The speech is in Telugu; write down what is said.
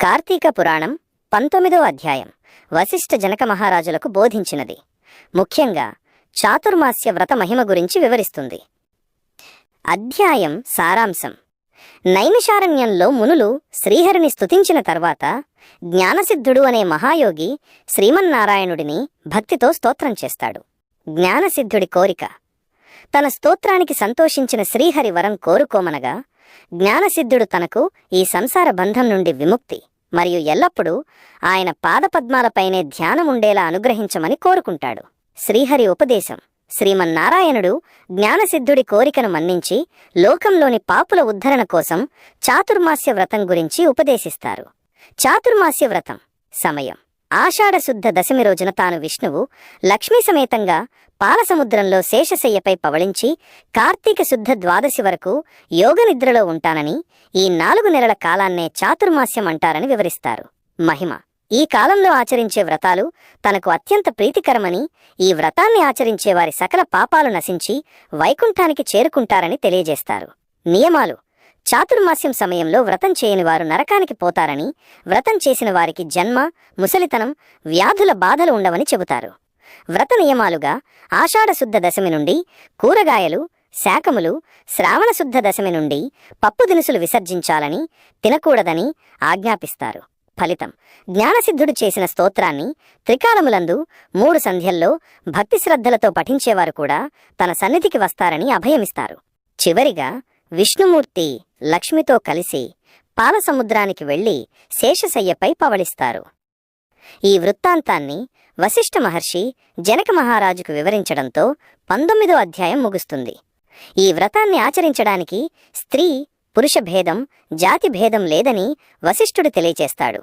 కార్తీక పురాణం పంతొమ్మిదో అధ్యాయం. వశిష్ఠ జనక మహారాజులకు బోధించినది. ముఖ్యంగా చాతుర్మాస్య వ్రత మహిమ గురించి వివరిస్తుంది. అధ్యాయం సారాంశం. నైమిషారణ్యంలో మునులు శ్రీహరిని స్తుతించిన తర్వాత జ్ఞానసిద్ధుడు అనే మహాయోగి శ్రీమన్నారాయణుడిని భక్తితో స్తోత్రం చేస్తాడు. జ్ఞానసిద్ధుడి కోరిక. తన స్తోత్రానికి సంతోషించిన శ్రీహరి వరం కోరుకోమనగా జ్ఞానసిద్ధుడు తనకు ఈ సంసార బంధం నుండి విముక్తి మరియు ఎల్లప్పుడూ ఆయన పాదపద్మాలపైనే ధ్యానముండేలా అనుగ్రహించమని కోరుకుంటాడు. శ్రీహరి ఉపదేశం. శ్రీమన్నారాయణుడు జ్ఞానసిద్ధుడి కోరికను మన్నించి లోకంలోని పాపుల ఉద్ధరణ కోసం చాతుర్మాస్య వ్రతం గురించి ఉపదేశిస్తారు. చాతుర్మాస్య వ్రతం. సమయం. ఆషాఢశుద్ధ దశమి రోజున తాను విష్ణువు లక్ష్మీ సమేతంగా పాలసముద్రంలో శేషశయ్యపై పవళించి కార్తీక శుద్ధ ద్వాదశి వరకు యోగనిద్రలో ఉంటానని ఈ నాలుగు నెలల కాలాన్నే చాతుర్మాస్యం అంటారని వివరిస్తారు. మహిమ. ఈ కాలంలో ఆచరించే వ్రతాలు తనకు అత్యంత ప్రీతికరమని ఈ వ్రతాన్ని ఆచరించే వారి సకల పాపాలు నశించి వైకుంఠానికి చేరుకుంటారని తెలియజేస్తారు. నియమాలు. చాతుర్మాస్యం సమయంలో వ్రతం చేయని వారు నరకానికి పోతారని వ్రతం చేసిన వారికి జన్మ ముసలితనం వ్యాధుల బాధలు ఉండవని చెబుతారు. వ్రత నియమాలుగా ఆషాఢశుద్ధ దశమి నుండి కూరగాయలు శాకములు శ్రావణశుద్ధ దశమి నుండి పప్పు దినుసులు విసర్జించాలని తినకూడదని ఆజ్ఞాపిస్తారు. ఫలితం జ్ఞానసిద్ధుడు చేసిన స్తోత్రాన్ని త్రికాలములందు మూడు సంధ్యల్లో భక్తి శ్రద్ధలతో పఠించేవారు కూడా తన సన్నిధికి వస్తారని అభయమిస్తారు. చివరిగా విష్ణుమూర్తి లక్ష్మితో కలిసి పాలసముద్రానికి వెళ్ళి శేషశయ్యపై పవళిస్తారు. ఈ వృత్తాంతాన్ని వశిష్ఠ మహర్షి జనక మహారాజుకు వివరించడంతో పంతొమ్మిదో అధ్యాయం ముగుస్తుంది. ఈ వ్రతాన్ని ఆచరించడానికి స్త్రీ పురుష భేదం జాతి భేదం లేదని వశిష్ఠుడు తెలియచేస్తాడు.